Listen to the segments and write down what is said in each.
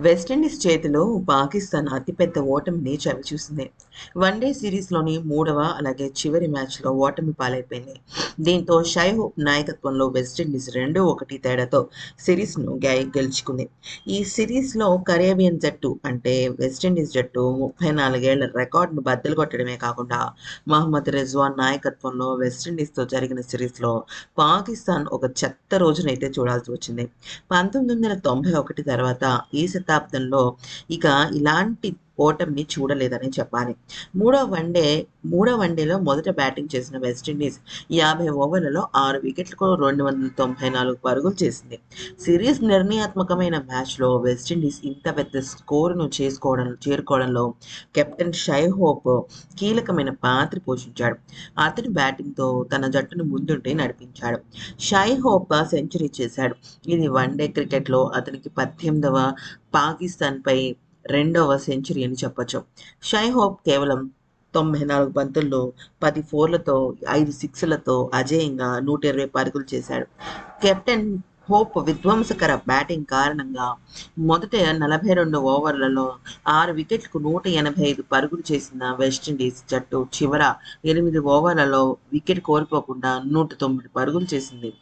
West Indies చేతిలో పాకిస్తాన్ అతిపెద్ద ఓటమిని చవిచూసింది. వన్డే సిరీస్లోని మూడవ అలాగే చివరి మ్యాచ్లో ఓటమి పాలైపోయింది. దీంతో షైహోప్ నాయకత్వంలో వెస్టిండీస్ రెండు ఒకటి తేడాతో సిరీస్ను గెలుచుకుంది. ఈ సిరీస్లో కరేబియన్ జట్టు అంటే వెస్టిండీస్ జట్టు ముప్పై నాలుగేళ్ళ రికార్డును బద్దలు కొట్టడమే కాకుండా మహమ్మద్ రిజ్వాన్ నాయకత్వంలో వెస్టిండీస్తో జరిగిన సిరీస్లో పాకిస్తాన్ ఒక చెత్త రోజునైతే చూడాల్సి వచ్చింది. పంతొమ్మిది వందల తొంభై ఒకటి తర్వాత ఈ శతాబ్దంలో ఇక ఇలాంటి ఓటమిని చూడలేదని చెప్పాలి. మూడో వన్డే మూడో వన్డేలో మొదట బ్యాటింగ్ చేసిన వెస్టిండీస్ యాభై ఓవర్లలో ఆరు వికెట్లకు రెండు వందల తొంభై నాలుగు పరుగులు చేసింది. సిరీస్ నిర్ణయాత్మకమైన మ్యాచ్లో వెస్టిండీస్ ఇంత పెద్ద స్కోరును చేసుకోవడం చేరుకోవడంలో కెప్టెన్ షై హోప్ కీలకమైన పాత్ర పోషించాడు. అతని బ్యాటింగ్తో తన జట్టును ముందుండి నడిపించాడు. షై హోప్ సెంచరీ చేశాడు. ఇది వన్డే క్రికెట్లో అతనికి పద్దెనిమిదవ పాకిస్తాన్పై రెండవ సెంచరీ అని చెప్పొచ్చు. షై హోప్ కేవలం తొంభై నాలుగు బంతుల్లో పది ఫోర్లతో ఐదు సిక్స్లతో అజేయంగా నూట ఇరవై పరుగులు చేశాడు. కెప్టెన్ హోప్ విధ్వంసకర బ్యాటింగ్ కారణంగా మొదట నలభై రెండు ఓవర్లలో ఆరు వికెట్లకు నూట ఎనభై ఐదు పరుగులు చేసిన వెస్టిండీస్ జట్టు చివర ఎనిమిది ఓవర్లలో వికెట్ కోల్పోకుండా నూట తొమ్మిది పరుగులు చేసింది.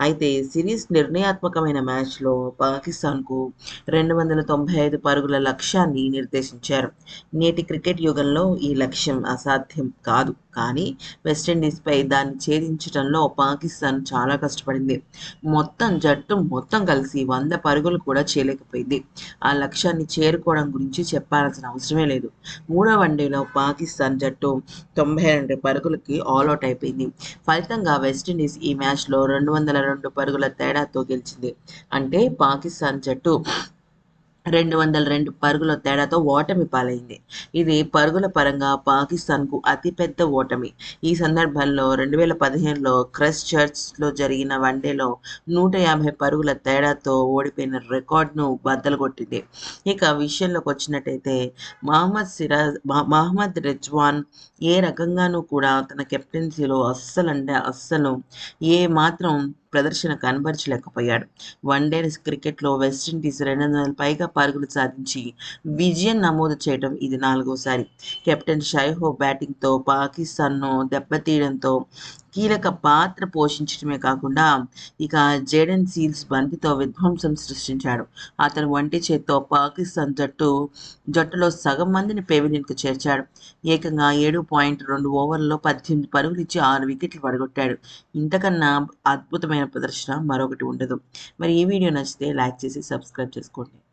అయితే సిరీస్ నిర్ణయాత్మకమైన మ్యాచ్లో పాకిస్తాన్కు రెండు వందల తొంభై ఐదు పరుగుల లక్ష్యాన్ని నిర్దేశించారు. నేటి క్రికెట్ యుగంలో ఈ లక్ష్యం అసాధ్యం కాదు. కానీ వెస్టిండీస్పై దాన్ని ఛేదించడంలో పాకిస్తాన్ చాలా కష్టపడింది. మొత్తం జట్టు మొత్తం కలిసి వంద పరుగులు కూడా చేయలేకపోయింది. ఆ లక్ష్యాన్ని చేరుకోవడం గురించి చెప్పాల్సిన అవసరమే లేదు. మూడో వన్డేలో పాకిస్తాన్ జట్టు తొంభై రెండు పరుగులకి ఆల్అౌట్ అయిపోయింది. ఫలితంగా వెస్టిండీస్ ఈ మ్యాచ్లో రెండు వందల రెండు పరుగుల తేడాతో గెలిచింది. అంటే పాకిస్తాన్ జట్టు రెండు వందల రెండు పరుగుల తేడాతో ఓటమి పాలైంది. ఇది పరుగుల పరంగా పాకిస్తాన్కు అతిపెద్ద ఓటమి. ఈ సందర్భంలో రెండు వేల పదిహేనులో క్రెస్ చర్చ్లో జరిగిన వన్డేలో నూట యాభై పరుగుల తేడాతో ఓడిపోయిన రికార్డును బద్దలు కొట్టింది ఇక విషయంలోకి వచ్చినట్టయితే మహమ్మద్ సిరాజ్ మహమ్మద్ రిజ్వాన్ ఏ రకంగానూ కూడా తన కెప్టెన్సీలో అస్సలు అంటే అస్సలు ఏ మాత్రం ప్రదర్శన కనబరచలేకపోయాడు. వన్డే క్రికెట్లో వెస్టిండీస్ రెండు వందల పైగా పరుగులు సాధించి విజయం నమోదు చేయడం ఇది నాలుగోసారి. కెప్టెన్ షైహో బ్యాటింగ్తో పాకిస్తాన్ను దెబ్బతీయడంతో కీలక పాత్ర పోషించడమే కాకుండా ఇక జేడెన్ సీల్స్ బంతితో విధ్వంసం సృష్టించాడు. అతను వంటి చేత్తో పాకిస్తాన్ జట్టు జట్టులో సగం మందిని పెవిలియన్కు చేర్చాడు. ఏకంగా ఏడు పాయింట్ రెండు ఓవర్లలో పద్దెనిమిది పరుగులు ఇచ్చి ఆరు వికెట్లు పడగొట్టాడు. ఇంతకన్నా అద్భుతమైన ప్రదర్శన మరొకటి ఉండదు. మరి ఈ వీడియో నచ్చితే లైక్ చేసి సబ్స్క్రైబ్ చేసుకోండి.